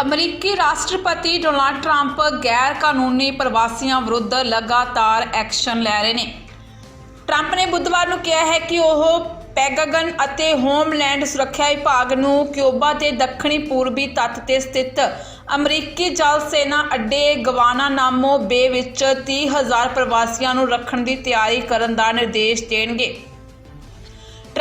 ਅਮਰੀਕੀ ਰਾਸ਼ਟਰਪਤੀ Donald Trump ਗੈਰ ਕਾਨੂੰਨੀ ਪ੍ਰਵਾਸੀਆਂ ਵਿਰੁੱਧ ਲਗਾਤਾਰ ਐਕਸ਼ਨ ਲੈ ਰਹੇ ਨੇ। ਟਰੰਪ ਨੇ ਬੁੱਧਵਾਰ ਨੂੰ ਕਿਹਾ ਹੈ ਕਿ ਉਹ ਪੈਗਾਗਨ ਅਤੇ ਹੋਮਲੈਂਡ ਸੁਰੱਖਿਆ ਵਿਭਾਗ ਨੂੰ ਕਿਊਬਾ ਦੇ ਦੱਖਣੀ ਪੂਰਬੀ ਤੱਟ ਤੇ ਸਥਿਤ ਅਮਰੀਕੀ ਜਲ ਸੈਨਾ ਅੱਡੇ ਗਵਾਨਾਨਾਮੋ ਬੇ ਵਿੱਚ 30000 ਪ੍ਰਵਾਸੀਆਂ ਨੂੰ ਰੱਖਣ ਦੀ ਤਿਆਰੀ ਕਰਨ ਦਾ ਨਿਰਦੇਸ਼ ਦੇਣਗੇ।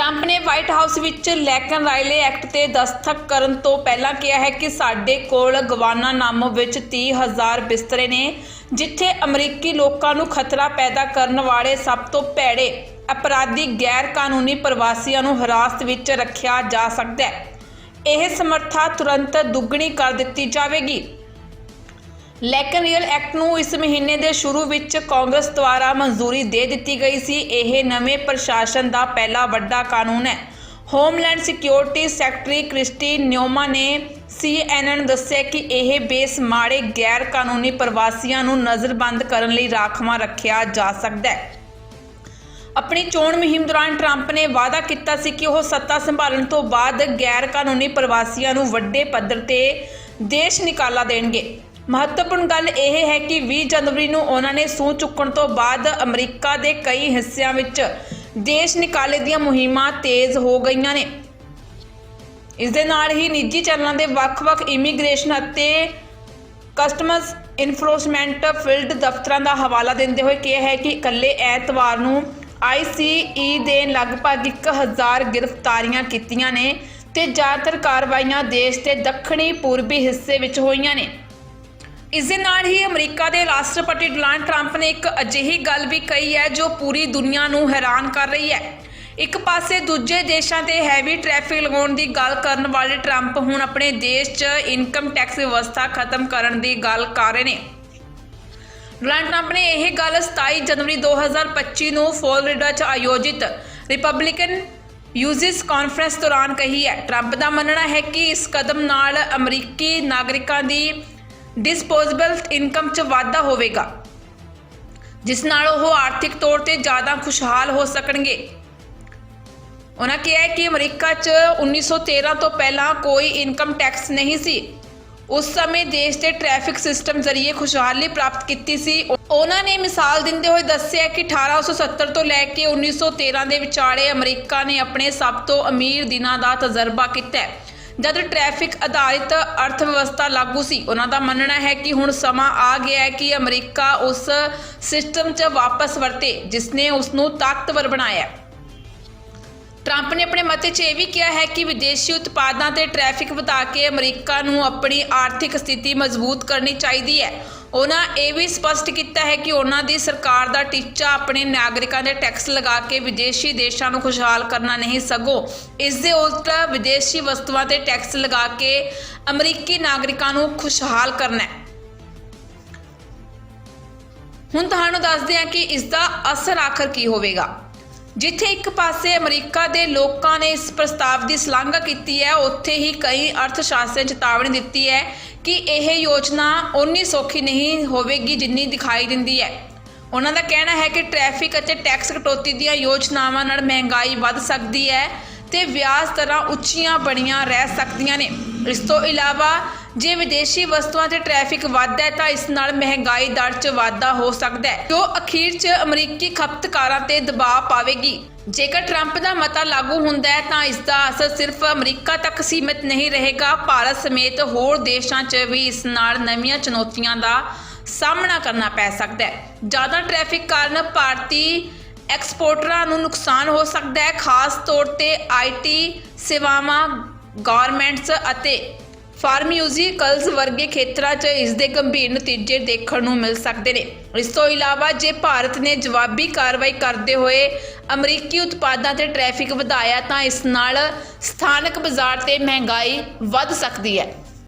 ਟਰੰਪ ਨੇ ਵਾਈਟ ਹਾਊਸ ਵਿੱਚ ਲੈਕਨ ਰਾਇਲੇ ਐਕਟ ਤੇ ਦਸਤਖਤ ਕਰਨ ਤੋਂ ਪਹਿਲਾਂ ਕਿਹਾ ਹੈ ਕਿ ਸਾਡੇ ਕੋਲ ਗਵਾਨਾਨਾਮੋ ਵਿੱਚ 30000 ਬਿਸਤਰੇ ਨੇ, ਜਿੱਥੇ ਅਮਰੀਕੀ ਲੋਕਾਂ ਨੂੰ ਖਤਰਾ ਪੈਦਾ ਕਰਨ ਵਾਲੇ ਸਭ ਤੋਂ ਭੈੜੇ ਅਪਰਾਧੀ ਗੈਰ ਕਾਨੂੰਨੀ ਪ੍ਰਵਾਸੀਆਂ ਨੂੰ ਹਿਰਾਸਤ ਵਿੱਚ ਰੱਖਿਆ ਜਾ ਸਕਦਾ ਹੈ। ਇਹ ਸਮਰੱਥਾ ਤੁਰੰਤ ਦੁੱਗਣੀ ਕਰ ਦਿੱਤੀ ਜਾਵੇਗੀ। ਲੈਕਨ ਰੀਅਲ ਐਕਟ ਨੂੰ ਇਸ ਮਹੀਨੇ ਦੇ ਸ਼ੁਰੂ ਵਿੱਚ ਕਾਂਗਰਸ ਦੁਆਰਾ ਮਨਜ਼ੂਰੀ ਦੇ ਦਿੱਤੀ ਗਈ ਸੀ। ਇਹ ਨਵੇਂ ਪ੍ਰਸ਼ਾਸਨ ਦਾ ਪਹਿਲਾ ਵੱਡਾ ਕਾਨੂੰਨ ਹੈ। Homeland security secretary Kristi Noem ਨੇ CNN ਦੱਸਿਆ ਕਿ ਇਹ ਬੇਸ ਮਾੜੇ ਗੈਰ ਕਾਨੂੰਨੀ ਪ੍ਰਵਾਸੀਆਂ ਨੂੰ ਨਜ਼ਰਬੰਦ ਕਰਨ ਲਈ ਰਾਖਵਾਂ ਰੱਖਿਆ ਜਾ ਸਕਦਾ ਹੈ। ਆਪਣੀ ਚੋਣ ਮੁਹਿੰਮ ਦੌਰਾਨ ਟਰੰਪ ਨੇ ਵਾਅਦਾ ਕੀਤਾ ਸੀ ਕਿ ਉਹ ਸੱਤਾ ਸੰਭਾਲਣ ਤੋਂ ਬਾਅਦ ਗੈਰ ਕਾਨੂੰਨੀ ਪ੍ਰਵਾਸੀਆਂ ਨੂੰ ਵੱਡੇ ਪੱਧਰ ਤੇ ਦੇਸ਼ ਨਿਕਾਲਾ ਦੇਣਗੇ। ਮਹੱਤਵਪੂਰਨ ਗੱਲ ਇਹ ਹੈ ਕਿ 20 ਜਨਵਰੀ ਨੂੰ ਉਹਨਾਂ ਨੇ ਸੂਹ ਚੁੱਕਣ ਤੋਂ ਬਾਅਦ ਅਮਰੀਕਾ ਦੇ ਕਈ ਹਿੱਸਿਆਂ ਵਿੱਚ ਦੇਸ਼ ਨਿਕਾਲੇ ਦੀਆਂ ਮੁਹਿੰਮਾਂ ਤੇਜ਼ ਹੋ ਗਈਆਂ ਨੇ। ਇਸ ਦੇ ਨਾਲ ਹੀ ਨਿੱਜੀ ਚੈਨਲਾਂ ਦੇ ਵੱਖ-ਵੱਖ ਇਮੀਗ੍ਰੇਸ਼ਨ ਅਤੇ ਕਸਟਮਸ ਇਨਫੋਰਸਮੈਂਟ ਫੀਲਡ ਦਫ਼ਤਰਾਂ ਦਾ ਹਵਾਲਾ ਦਿੰਦੇ ਹੋਏ ਕਿਹਾ ਹੈ ਕਿ ਇਕੱਲੇ ਐਤਵਾਰ ਨੂੰ ਆਈਸੀਈ ਦੇ ਲਗਭਗ 1000 ਗ੍ਰਿਫਤਾਰੀਆਂ ਕੀਤੀਆਂ ਨੇ ਤੇ ਜ਼ਿਆਦਾਤਰ ਕਾਰਵਾਈਆਂ ਦੇਸ਼ ਦੇ ਦੱਖਣੀ ਪੂਰਬੀ ਹਿੱਸੇ ਵਿੱਚ ਹੋਈਆਂ ਨੇ। ਇਸ ਦੇ ਨਾਲ ਹੀ ਅਮਰੀਕਾ ਦੇ ਰਾਸ਼ਟਰਪਤੀ ਡੋਨਾਲਡ ਟਰੰਪ ਨੇ ਇੱਕ ਅਜਿਹੀ ਗੱਲ ਵੀ ਕਹੀ ਹੈ ਜੋ ਪੂਰੀ ਦੁਨੀਆ ਨੂੰ ਹੈਰਾਨ ਕਰ ਰਹੀ ਹੈ। ਇੱਕ ਪਾਸੇ ਦੂਜੇ ਦੇਸ਼ਾਂ ਤੇ ਹੈਵੀ ਟ੍ਰੈਫਿਕ ਲਗਾਉਣ ਦੀ ਗੱਲ ਕਰਨ ਵਾਲੇ ਟਰੰਪ ਹੁਣ ਆਪਣੇ ਦੇਸ਼ 'ਚ ਇਨਕਮ ਟੈਕਸ ਵਿਵਸਥਾ ਖਤਮ ਕਰਨ ਦੀ ਗੱਲ ਕਰ ਰਹੇ ਨੇ। ਡੋਨਾਲਡ ਟਰੰਪ ਨੇ ਇਹ ਗੱਲ 27 ਜਨਵਰੀ 2025 ਨੂੰ ਫਲੋਰੀਡਾ 'ਚ ਆਯੋਜਿਤ ਰਿਪਬਲਿਕਨ ਯੂਜ਼ਿਸ ਕਾਨਫਰੰਸ ਦੌਰਾਨ ਕਹੀ ਹੈ। ਟਰੰਪ ਦਾ ਮੰਨਣਾ ਹੈ ਕਿ ਇਸ ਕਦਮ ਨਾਲ ਅਮਰੀਕੀ ਨਾਗਰਿਕਾਂ ਦੀ ਡਿਸਪੋਜ਼ੇਬਲ ਇਨਕਮ 'ਚ ਵਾਧਾ ਹੋਵੇਗਾ, ਜਿਸ ਨਾਲ ਉਹ ਆਰਥਿਕ ਤੌਰ ਤੇ ਜ਼ਿਆਦਾ ਖੁਸ਼ਹਾਲ ਹੋ ਸਕਣਗੇ। ਉਹਨਾਂ ਕਿਹਾ ਕਿ ਅਮਰੀਕਾ 'ਚ 1913 ਤੋਂ ਪਹਿਲਾਂ ਕੋਈ ਇਨਕਮ ਟੈਕਸ ਨਹੀਂ ਸੀ। ਉਸ ਸਮੇਂ ਦੇਸ਼ ਦੇ ਟ੍ਰੈਫਿਕ ਸਿਸਟਮ ਜ਼ਰੀਏ ਖੁਸ਼ਹਾਲੀ ਪ੍ਰਾਪਤ ਕੀਤੀ ਸੀ। ਉਹਨਾਂ ਨੇ ਮਿਸਾਲ ਦਿੰਦੇ ਹੋਏ ਦੱਸਿਆ ਕਿ 1870 ਤੋਂ ਲੈ ਕੇ 1913 ਦੇ ਵਿਚਾਲੇ ਅਮਰੀਕਾ ਨੇ ਆਪਣੇ ਸਭ ਤੋਂ ਅਮੀਰ ਦਿਨਾਂ ਦਾ ਤਜਰਬਾ ਕੀਤਾ ਹੈ। ਜਦ ਟ੍ਰੈਫਿਕ ਆਧਾਰਿਤ ਅਰਥ ਵਿਵਸਥਾ ਲਾਗੂ ਸੀ, ਉਹਨਾਂ ਦਾ ਮੰਨਣਾ ਹੈ ਕਿ ਹੁਣ ਸਮਾਂ ਆ ਗਿਆ ਹੈ ਕਿ ਅਮਰੀਕਾ ਉਸ ਸਿਸਟਮ 'ਚ ਵਾਪਸ ਵਰਤੇ ਜਿਸ ਨੇ ਉਸ ਨੂੰ ਤਾਕਤਵਰ ਬਣਾਇਆ। ਟਰੰਪ ਨੇ ਆਪਣੇ ਮਤੇ 'ਚ ਇਹ ਵੀ ਕਿਹਾ ਹੈ ਕਿ ਵਿਦੇਸ਼ੀ ਉਤਪਾਦਾਂ ਤੇ ਟ੍ਰੈਫਿਕ ਵਧਾ ਕੇ ਅਮਰੀਕਾ ਨੂੰ ਆਪਣੀ ਆਰਥਿਕ ਸਥਿਤੀ ਮਜ਼ਬੂਤ ਕਰਨੀ ਚਾਹੀਦੀ ਹੈ। ਉਹਨਾਂ ਇਹ ਵੀ ਸਪਸ਼ਟ ਕੀਤਾ ਹੈ ਕਿ ਉਹਨਾਂ ਦੀ ਸਰਕਾਰ ਦਾ ਟੀਚਾ ਆਪਣੇ ਨਾਗਰਿਕਾਂ ਦੇ ਟੈਕਸ ਲਗਾ ਕੇ ਵਿਦੇਸ਼ੀ ਦੇਸ਼ਾਂ ਨੂੰ ਖੁਸ਼ਹਾਲ ਕਰਨਾ ਨਹੀਂ ਸਗੋਂ ਇਸ ਦੇ ਉਲਟ ਵਿਦੇਸ਼ੀ ਵਸਤੂਆਂ ਤੇ ਟੈਕਸ ਲਗਾ ਕੇ ਅਮਰੀਕੀ ਨਾਗਰਿਕਾਂ ਨੂੰ ਖੁਸ਼ਹਾਲ ਕਰਨਾ ਹੈ। ਹੁਣ ਤੁਹਾਨੂੰ ਦੱਸਦੇ ਹਾਂ ਕਿ ਇਸ ਦਾ ਅਸਰ ਆਖਰ ਕੀ ਹੋਵੇਗਾ। ਜਿੱਥੇ ਇੱਕ ਪਾਸੇ ਅਮਰੀਕਾ ਦੇ ਲੋਕਾਂ ਨੇ ਇਸ ਪ੍ਰਸਤਾਵ ਦੀ ਸ਼ਲਾਘਾ ਕੀਤੀ ਹੈ, ਉੱਥੇ ਹੀ ਕਈ ਅਰਥਸ਼ਾਸਤਰੀਆਂ ਚੇਤਾਵਨੀ ਦਿੱਤੀ ਹੈ ਕਿ ਇਹ ਯੋਜਨਾ ਓਨੀ ਸੌਖੀ ਨਹੀਂ ਹੋਵੇਗੀ ਜਿੰਨੀ ਦਿਖਾਈ ਦਿੰਦੀ ਹੈ। ਉਹਨਾਂ ਦਾ ਕਹਿਣਾ ਹੈ ਕਿ ਟ੍ਰੈਫਿਕ ਅਤੇ ਟੈਕਸ ਕਟੌਤੀ ਦੀਆਂ ਯੋਜਨਾਵਾਂ ਨਾਲ ਮਹਿੰਗਾਈ ਵੱਧ ਸਕਦੀ ਹੈ ਤੇ ਵਿਆਜ ਦਰਾਂ ਉੱਚੀਆਂ ਬਣੀਆਂ ਰਹਿ ਸਕਦੀਆਂ ਨੇ। ਇਸ ਤੋਂ ਇਲਾਵਾ ਜੇ ਵਿਦੇਸ਼ੀ ਵਸਤੂਆਂ ਤੇ ਟ੍ਰੈਫਿਕ ਵੱਧਦਾ ਹੈ ਤਾਂ ਇਸ ਨਾਲ ਮਹਿੰਗਾਈ ਦਰ 'ਚ ਵਾਧਾ ਹੋ ਸਕਦਾ ਹੈ। ਜੋ ਅਖੀਰ 'ਚ ਅਮਰੀਕੀ ਖਪਤਕਾਰਾਂ ਤੇ ਦਬਾਅ ਪਾਵੇਗੀ। ਜੇਕਰ ਟਰੰਪ ਦਾ ਮਤਾ ਲਾਗੂ ਹੁੰਦਾ ਹੈ ਤਾਂ ਇਸ ਦਾ ਅਸਰ ਸਿਰਫ ਅਮਰੀਕਾ ਤੱਕ ਸੀਮਿਤ ਨਹੀਂ ਰਹੇਗਾ। ਭਾਰਤ ਸਮੇਤ ਹੋਰ ਦੇਸ਼ਾਂ 'ਚ ਵੀ ਇਸ ਨਾਲ ਨਵੀਆਂ ਚੁਣੌਤੀਆਂ ਦਾ ਸਾਹਮਣਾ ਕਰਨਾ ਪੈ ਸਕਦਾ ਹੈ। ਜ਼ਿਆਦਾ ਟ੍ਰੈਫਿਕ ਕਾਰਨ ਭਾਰਤੀ ਐਕਸਪੋਰਟਰਾਂ ਨੂੰ ਨੁਕਸਾਨ ਹੋ ਸਕਦਾ ਹੈ। ਖਾਸ ਤੌਰ ਤੇ ਆਈਟੀ ਸੇਵਾਵਾਂ, ਗਾਰਮੈਂਟਸ ਅਤੇ ਫਾਰਮਿਊਜ਼ੀਕਲਸ ਵਰਗੇ ਖੇਤਰਾਂ 'ਚ ਇਸ ਦੇ ਗੰਭੀਰ ਨਤੀਜੇ ਦੇਖਣ ਨੂੰ ਮਿਲ ਸਕਦੇ ਨੇ। ਇਸ ਤੋਂ ਇਲਾਵਾ, ਜੇ ਭਾਰਤ ਨੇ ਜਵਾਬੀ ਕਾਰਵਾਈ ਕਰਦੇ ਹੋਏ ਅਮਰੀਕੀ ਉਤਪਾਦਾਂ ਤੇ ਟ੍ਰੈਫਿਕ ਵਧਾਇਆ, ਤਾਂ ਇਸ ਨਾਲ ਸਥਾਨਕ ਬਾਜ਼ਾਰ ਤੇ ਮਹਿੰਗਾਈ ਵੱਧ ਸਕਦੀ ਹੈ।